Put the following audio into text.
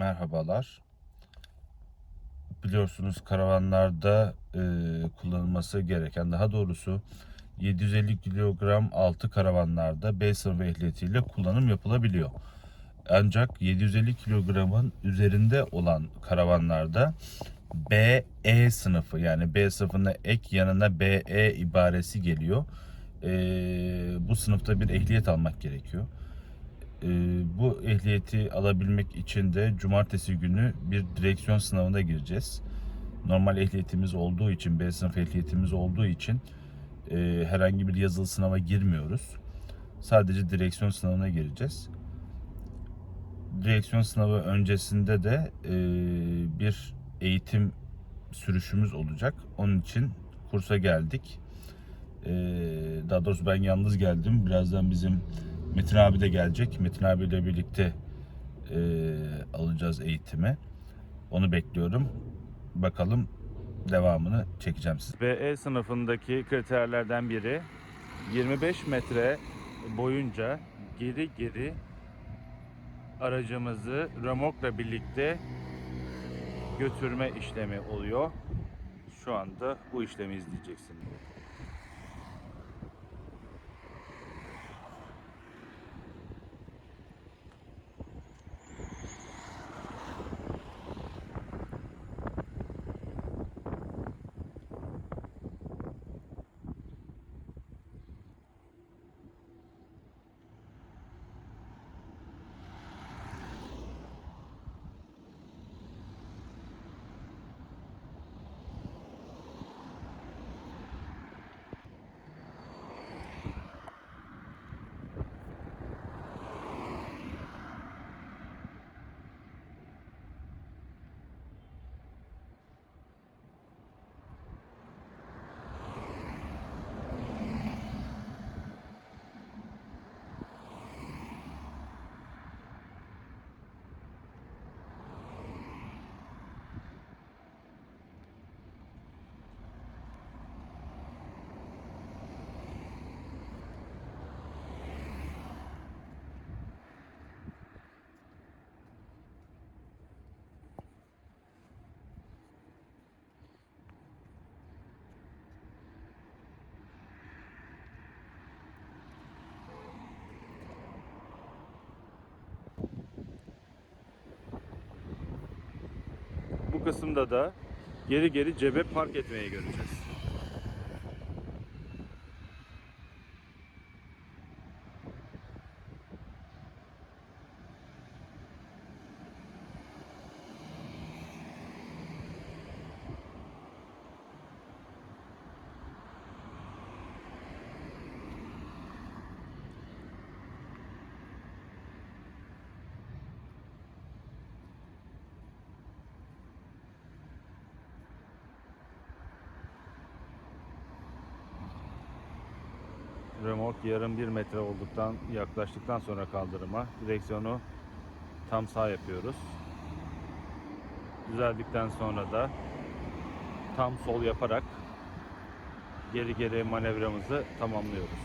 Merhabalar. Biliyorsunuz karavanlarda e, kullanılması gereken, daha doğrusu 750 kilogram altı karavanlarda B sınıfı ehliyetiyle kullanım yapılabiliyor. Ancak 750 kilogramın üzerinde olan karavanlarda BE sınıfı yani B sınıfına ek yanına BE ibaresi geliyor. E, bu sınıfta bir ehliyet almak gerekiyor. Ee, bu ehliyeti alabilmek için de cumartesi günü bir direksiyon sınavına gireceğiz. Normal ehliyetimiz olduğu için, B sınıf ehliyetimiz olduğu için e, herhangi bir yazılı sınava girmiyoruz. Sadece direksiyon sınavına gireceğiz. Direksiyon sınavı öncesinde de e, bir eğitim sürüşümüz olacak. Onun için kursa geldik. E, daha doğrusu ben yalnız geldim. Birazdan bizim Metin abi de gelecek. Metin abiyle birlikte e, alacağız eğitimi. Onu bekliyorum. Bakalım devamını çekeceğim size. BE sınıfındaki kriterlerden biri 25 metre boyunca geri geri aracımızı remorkla birlikte götürme işlemi oluyor. Şu anda bu işlemi izleyeceksiniz. Kısımda da geri geri cebe park etmeye göreceğiz. Remork yarım bir metre olduktan yaklaştıktan sonra kaldırıma direksiyonu tam sağ yapıyoruz. Düzeldikten sonra da tam sol yaparak geri geri manevramızı tamamlıyoruz.